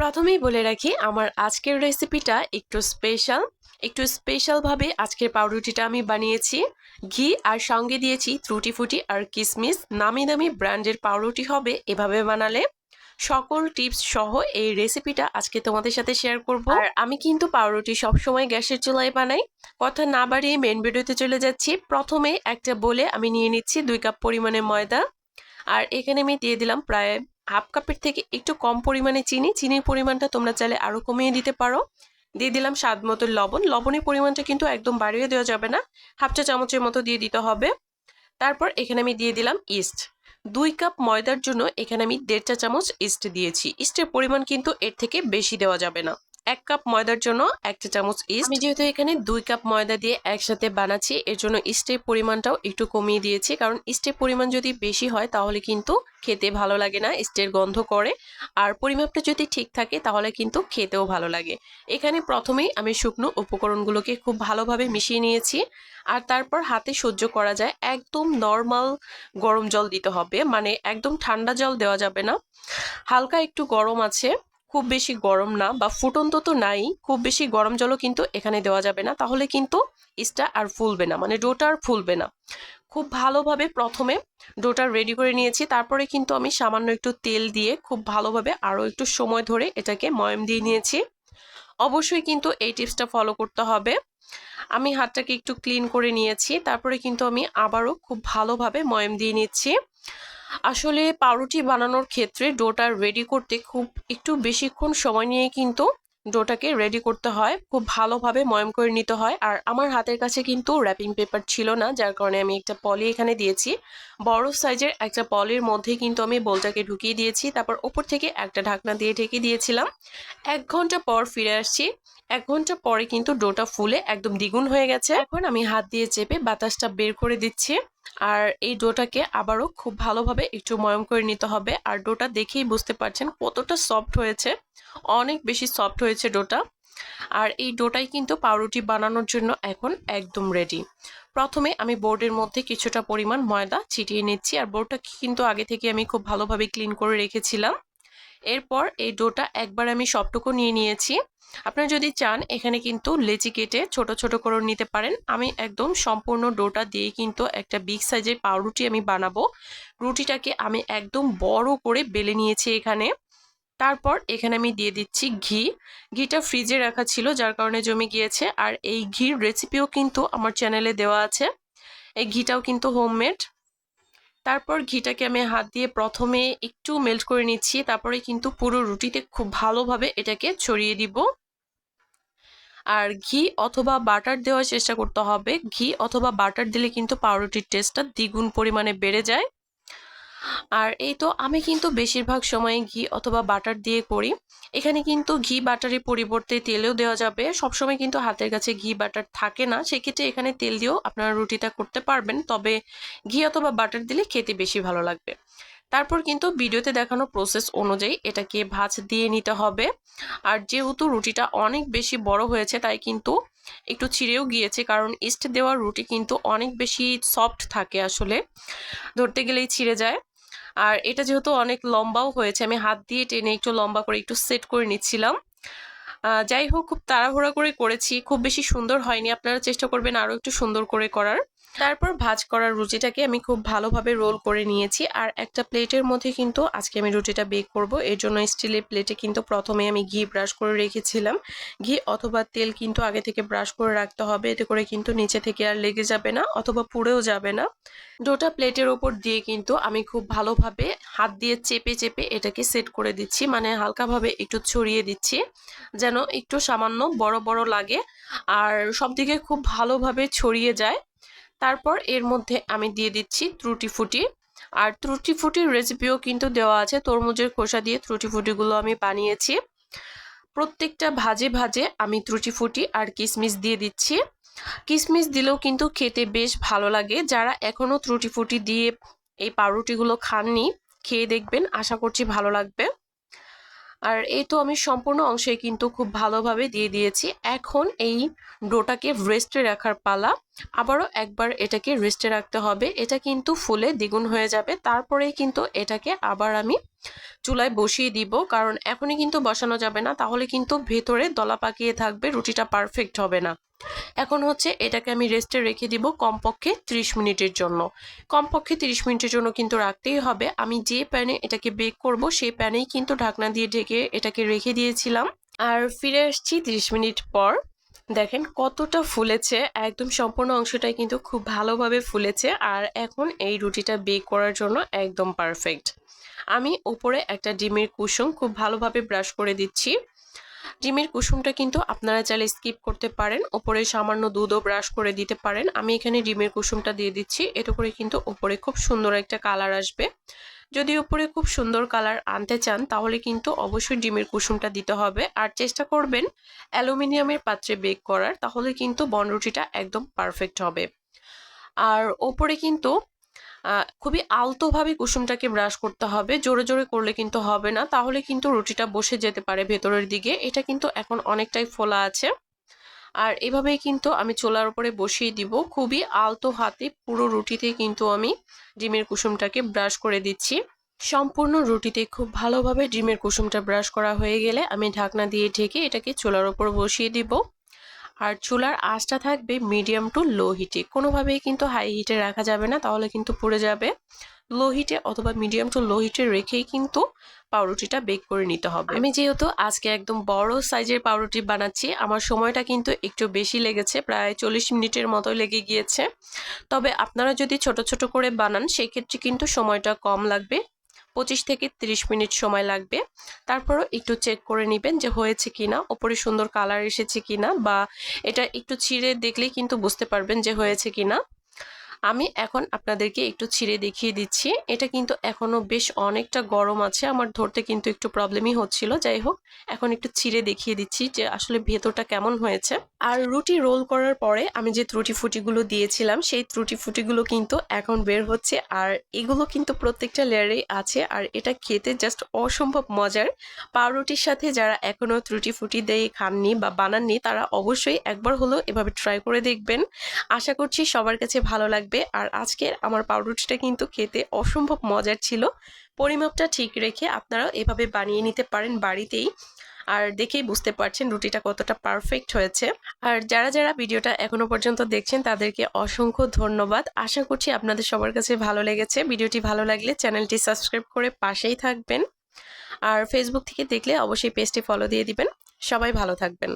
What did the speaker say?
প্রথমেই বলে রাখি, আমার আজকের রেসিপিটা একটু স্পেশাল একটু স্পেশালভাবে আজকের পাউরুটিটা আমি বানিয়েছি। ঘি আর সঙ্গে দিয়েছি ত্রুটি ফুটি আর কিসমিস। নামি দামি ব্র্যান্ডের পাউরুটি হবে এভাবে বানালে। সকল টিপস সহ এই রেসিপিটা আজকে তোমাদের সাথে শেয়ার করব। আর আমি কিন্তু পাউরুটি সবসময় গ্যাসের চুলায় বানাই। কথা না বাড়িয়ে মেন ভিডিওতে চলে যাচ্ছি। প্রথমে একটা বলে আমি নিয়ে নিচ্ছি দুই কাপ পরিমাণে ময়দা। আর এখানে আমি দিয়ে দিলাম প্রায় হাফ কাপের থেকে একটু কম পরিমাণে চিনি। চিনির পরিমাণটা তোমরা চাইলে আরও কমিয়ে দিতে পারো। দিয়ে দিলাম স্বাদ মতো লবণ। লবণের পরিমাণটা কিন্তু একদম বাড়িয়ে দেওয়া যাবে না। হাফ চা চামচের মতো দিয়ে দিতে হবে। তারপর এখানে আমি দিয়ে দিলাম ইস্ট। দুই কাপ ময়দার জন্য এখানে আমি দেড় চা চামচ ইস্ট দিয়েছি। ইস্টের পরিমাণ কিন্তু এর থেকে বেশি দেওয়া যাবে না। এক কাপ ময়দার জন্য একটা চামচ ইস্ট। আমি যেহেতু এখানে দুই কাপ ময়দা দিয়ে একসাথে বানাচ্ছি, এর জন্য ইস্টের পরিমাণটাও একটু কমিয়ে দিয়েছি। কারণ ইস্টের পরিমাণ যদি বেশি হয়, তাহলে কিন্তু খেতে ভালো লাগে না, ইস্টের গন্ধ করে। আর পরিমাপটা যদি ঠিক থাকে, তাহলে কিন্তু খেতেও ভালো লাগে। এখানে প্রথমেই আমি শুকনো উপকরণগুলোকে খুব ভালোভাবে মিশিয়ে নিয়েছি। আর তারপর হাতে সহ্য করা যায়, একদম নর্মাল গরম জল দিতে হবে। মানে একদম ঠান্ডা জল দেওয়া যাবে না। হালকা একটু গরম আছে। খুব বেশি গরম না বা ফুটন্ত তো নাই, খুব বেশি গরম জলও কিন্তু এখানে দেওয়া যাবে না। তাহলে কিন্তু ইস্টা আর ফুলবে না মানে ডোটা আর ফুলবে না। খুব ভালোভাবে প্রথমে ডোটা রেডি করে নিয়েছি, তারপরে কিন্তু আমি সামান্য একটু তেল দিয়ে খুব ভালোভাবে আরও একটু সময় ধরে এটাকে ময়ম দিয়ে নিয়েছি। অবশ্যই কিন্তু এই টিপসটা ফলো করতে হবে। আমি হাতটাকে একটু ক্লিন করে নিয়েছি, তারপরে কিন্তু আমি আবারও খুব ভালোভাবে ময়ম দিয়ে নিচ্ছি। আসলে পাউরুটি বানানোর ক্ষেত্রে ডোটা রেডি করতে খুব একটু বেশিক্ষণ সময় নিয়ে কিন্তু ডোটাকে রেডি করতে হয়। খুব ভালোভাবে ময়ম করে নিতে হয়। আর আমার হাতের কাছে কিন্তু র্যাপিং পেপার ছিল না, যার কারণে আমি একটা পলি এখানে দিয়েছি। বড় সাইজের একটা পলের মধ্যে কিন্তু আমি বোলটাকে ঢুকিয়ে দিয়েছি। তারপর ওপর থেকে একটা ঢাকনা দিয়ে ঢেকে দিয়েছিলাম। এক ঘণ্টা পর ফিরে আসছি। এক ঘণ্টা পরে কিন্তু ডোটা ফুলে একদম দ্বিগুণ হয়ে গেছে। এখন আমি হাত দিয়ে চেপে বাতাসটা বের করে দিচ্ছি। আর এই ডোটাকে আবারও খুব ভালোভাবে একটু ময়ম করে নিতে হবে। আর ডোটা দেখেই বুঝতে পারছেন কতটা সফট হয়েছে। অনেক বেশি সফট হয়েছে ডোটা। আর এই ডোটাই কিন্তু পাউরুটি বানানোর জন্য এখন একদম রেডি প্রথমে আমি বোর্ডের মধ্যে কিছুটা পরিমাণ ময়দা ছিটিয়ে নিচ্ছি আর বোর্ডটা কিন্তু আগে থেকে আমি খুব ভালোভাবে ক্লিন করে রেখেছিলাম। এরপর এই ডোটা একবার আমি সবটুকু নিয়ে নিয়েছি। আপনারা যদি চান, এখানে কিন্তু লেচি কেটে ছোট ছোট করে নিতে পারেন। আমি একদম সম্পূর্ণ ডোটা দিয়ে কিন্তু একটা বিগ সাইজের পাউরুটি আমি বানাবো। রুটিটাকে আমি একদম বড় করে বেলে নিয়েছি এখানে। তারপর এখানে আমি দিয়ে দিচ্ছি ঘি। ঘিটা ফ্রিজে রাখা ছিল, যার কারণে জমে গিয়েছে। আর এই ঘির রেসিপিও কিন্তু আমার চ্যানেলে দেওয়া আছে। এই ঘিটাও কিন্তু হোমমেড তারপর ঘিটাকে আমি হাত দিয়ে প্রথমে একটু মেল্ট করে নিচ্ছি। তারপরে কিন্তু পুরো রুটিতে খুব ভালোভাবে এটাকে ছড়িয়ে দিব। আর ঘি অথবা বাটার দেওয়ার চেষ্টা করতে হবে। ঘি অথবা বাটার দিলে কিন্তু পাউরুটির টেস্টটা দ্বিগুণ পরিমাণে বেড়ে যায়। আর এই তো আমি কিন্তু বেশিরভাগ সময় ঘি অথবা বাটার দিয়ে করি। এখানে কিন্তু ঘি বাটারের পরিবর্তে তেলেও দেওয়া যাবে। সবসময় কিন্তু হাতের কাছে ঘি বাটার থাকে না। সেক্ষেত্রে এখানে তেল দিয়েও আপনারা রুটিটা করতে পারবেন। তবে ঘি অথবা বাটার দিলে খেতে বেশি ভালো লাগবে। তারপর কিন্তু ভিডিওতে দেখানো প্রসেস অনুযায়ী এটাকে ভাজ দিয়ে নিতে হবে। আর যেহেতু রুটিটা অনেক বেশি বড় হয়েছে, তাই কিন্তু একটু ছিঁড়েও গিয়েছে। কারণ ইস্ট দেওয়ার রুটি কিন্তু অনেক বেশি সফট থাকে আসলে। ধরতে গেলেই ছিঁড়ে যায়। আর এটা যেহেতু অনেক লম্বাও হয়েছে, আমি হাত দিয়ে টেনে একটু লম্বা করে একটু সেট করে নিচ্ছিলাম। যাই হোক, খুব তাড়াহুড়া করে করেছি। খুব বেশি সুন্দর হয়নি। আপনারা চেষ্টা করবেন আরও একটু সুন্দর করে করার। তারপর ভাজ করার রুটিটাকে আমি খুব ভালোভাবে রোল করে নিয়েছি। আর একটা প্লেটের মধ্যে কিন্তু আজকে আমি রুটিটা বেক করব। এর জন্য স্টিলের প্লেটে কিন্তু প্রথমে আমি ঘি ব্রাশ করে রেখেছিলাম। ঘি অথবা তেল কিন্তু আগে থেকে ব্রাশ করে রাখতে হবে। এতে করে কিন্তু নিচে থেকে আর লেগে যাবে না অথবা পুড়েও যাবে না। ডোটা প্লেটের ওপর দিয়ে কিন্তু আমি খুব ভালোভাবে হাত দিয়ে চেপে চেপে এটাকে সেট করে দিচ্ছি। মানে হালকাভাবে একটু ছড়িয়ে দিচ্ছি যেন একটু সামান্য বড় বড় লাগে। আর সব দিকে খুব ভালোভাবে ছড়িয়ে যায়। তারপর এর মধ্যে আমি দিয়ে দিচ্ছি ত্রুটি ফুটি। আর ত্রুটি ফুটির রেসিপিও কিন্তু দেওয়া আছে। তরমুজের খোসা দিয়ে ত্রুটি ফুটিগুলো আমি বানিয়েছি। প্রত্যেকটা ভাজে ভাজে আমি ত্রুটি ফুটি আর কিশমিশ দিয়ে দিচ্ছি। কিশমিশ দিলেও কিন্তু খেতে বেশ ভালো লাগে। যারা এখনও ত্রুটি ফুটি দিয়ে এই পাউরুটিগুলো খাননি, খেয়ে দেখবেন। আশা করছি ভালো লাগবে। আর এই তো আমি সম্পূর্ণ অংশে কিন্তু খুব ভালোভাবে দিয়ে দিয়েছি। এখন এই ডোটাকে রেস্টে রাখার পালা। আবারও একবার এটাকে রেস্টে রাখতে হবে। এটা কিন্তু ফুলে দ্বিগুণ হয়ে যাবে। তারপরেই কিন্তু এটাকে আবার আমি চুলায় বসিয়ে দিব। কারণ এখনই কিন্তু বসানো যাবে না। তাহলে কিন্তু ভেতরে দলা পাকিয়ে থাকবে। রুটিটা পারফেক্ট হবে না। এখন হচ্ছে এটাকে আমি রেস্টে রেখে দিব কমপক্ষে 30 মিনিটের জন্য। কমপক্ষে 30 মিনিটের জন্য কিন্তু রাখতেই হবে। আমি যে প্যানে এটাকে বেক করব, সেই প্যানেই কিন্তু ঢাকনা দিয়ে ঢেকে এটাকে রেখে দিয়েছিলাম। আর ফিরে আসছি 30 মিনিট পর। দেখেন কতটা ফুলেছে, একদম সম্পূর্ণ অংশটাই কিন্তু খুব ভালোভাবে ফুলেছে। আর এখন এই রুটিটা বেক করার জন্য একদম পারফেক্ট আমি উপরে একটা ডিমের কুসুম খুব ভালোভাবে ব্রাশ করে দিচ্ছি। ডিমের কুসুমটা কিন্তু আপনারা চাইলে স্কিপ করতে পারেন। ওপরে সামান্য দুধও ব্রাশ করে দিতে পারেন। আমি এখানে ডিমের কুসুমটা দিয়ে দিচ্ছি। এতে করে কিন্তু ওপরে খুব সুন্দর একটা কালার আসবে। যদি উপরে খুব সুন্দর কালার আনতে চান, তাহলে কিন্তু অবশ্যই ডিমের কুসুমটা দিতে হবে। আর চেষ্টা করবেন অ্যালুমিনিয়ামের পাত্রে বেক করার, তাহলে কিন্তু বনরুটিটা একদম পারফেক্ট হবে। আর ওপরে কিন্তু খুবই আলতোভাবে কুসুমটাকে ব্রাশ করতে হবে। জোরে জোরে করলে কিন্তু হবে না। তাহলে কিন্তু রুটিটা বসে যেতে পারে ভেতরের দিকে। এটা কিন্তু এখন অনেকটাই ফোলা আছে। আর এভাবেই কিন্তু আমি চোলার উপরে বসিয়ে দিব। খুবই আলতো হাতে পুরো রুটিতে কিন্তু আমি ডিমের কুসুমটাকে ব্রাশ করে দিচ্ছি। সম্পূর্ণ রুটিতে খুব ভালোভাবে ডিমের কুসুমটা ব্রাশ করা হয়ে গেলে আমি ঢাকনা দিয়ে ঢেকে এটাকে চোলার উপর বসিয়ে দিব। আর চুলার আঁচটা থাকবে মিডিয়াম টু লো হিটে কোনোভাবেই কিন্তু হাই হিটে রাখা যাবে না, তাহলে কিন্তু পুড়ে যাবে। লো হিটে অথবা মিডিয়াম টু লো হিটে রেখেই কিন্তু পাউরুটিটা বেক করে নিতে হবে। আমি যেহেতু আজকে একদম বড় সাইজের পাউরুটি বানাচ্ছি, আমার সময়টা কিন্তু একটু বেশি লেগেছে, প্রায় চল্লিশ মিনিটের মতো লেগে গিয়েছে। তবে আপনারা যদি ছোট ছোট করে বানান, সেক্ষেত্রে কিন্তু সময়টা কম লাগবে। পঁচিশ থেকে ৩০ মিনিট সময় লাগবে। তারপরও একটু চেক করে নেবেন যে হয়েছে কিনা, ওপরে সুন্দর কালার এসেছে কিনা বা এটা একটু ছিঁড়ে দেখলেই কিন্তু বুঝতে পারবেন যে হয়েছে কিনা। আমি এখন আপনাদেরকে একটু ছিঁড়ে দেখিয়ে দিচ্ছি। এটা কিন্তু এখনও বেশ অনেকটা গরম আছে। আমার ধরতে কিন্তু একটু প্রবলেমই হচ্ছিল। যাই হোক, এখন একটু ছিঁড়ে দেখিয়ে দিচ্ছি যে আসলে ভেতরটা কেমন হয়েছে। আর রুটি রোল করার পরে আমি যে ত্রুটি ফুটিগুলো দিয়েছিলাম, সেই ত্রুটি ফুটিগুলো কিন্তু এখন বের হচ্ছে। আর এগুলো কিন্তু প্রত্যেকটা লেয়ারেই আছে। আর এটা খেতে জাস্ট অসম্ভব মজার। পাউরুটির সাথে যারা এখনও ত্রুটি ফুটি দিয়ে, খাননি বা বানাননি, তারা অবশ্যই একবার হলো এভাবে ট্রাই করে দেখবেন। আশা করছি সবার কাছে ভালো লাগবে। লাগবে আর আজকের আমার পাউরুটিটা কিন্তু খেতে অসম্ভব মজার ছিল। পরিমাপটা ঠিক রেখে আপনারাও এভাবে বানিয়ে নিতে পারেন বাড়িতেই। আর দেখেই বুঝতে পারছেন রুটিটা কতটা পারফেক্ট হয়েছে। আর যারা যারা ভিডিওটা এখনও পর্যন্ত দেখছেন, তাদেরকে অসংখ্য ধন্যবাদ। আশা করছি আপনাদের সবার কাছে ভালো লেগেছে। ভিডিওটি ভালো লাগলে চ্যানেলটি সাবস্ক্রাইব করে পাশেই থাকবেন। আর ফেসবুক থেকে দেখলে অবশ্যই পেজটি ফলো দিয়ে দিবেন। সবাই ভালো থাকবেন।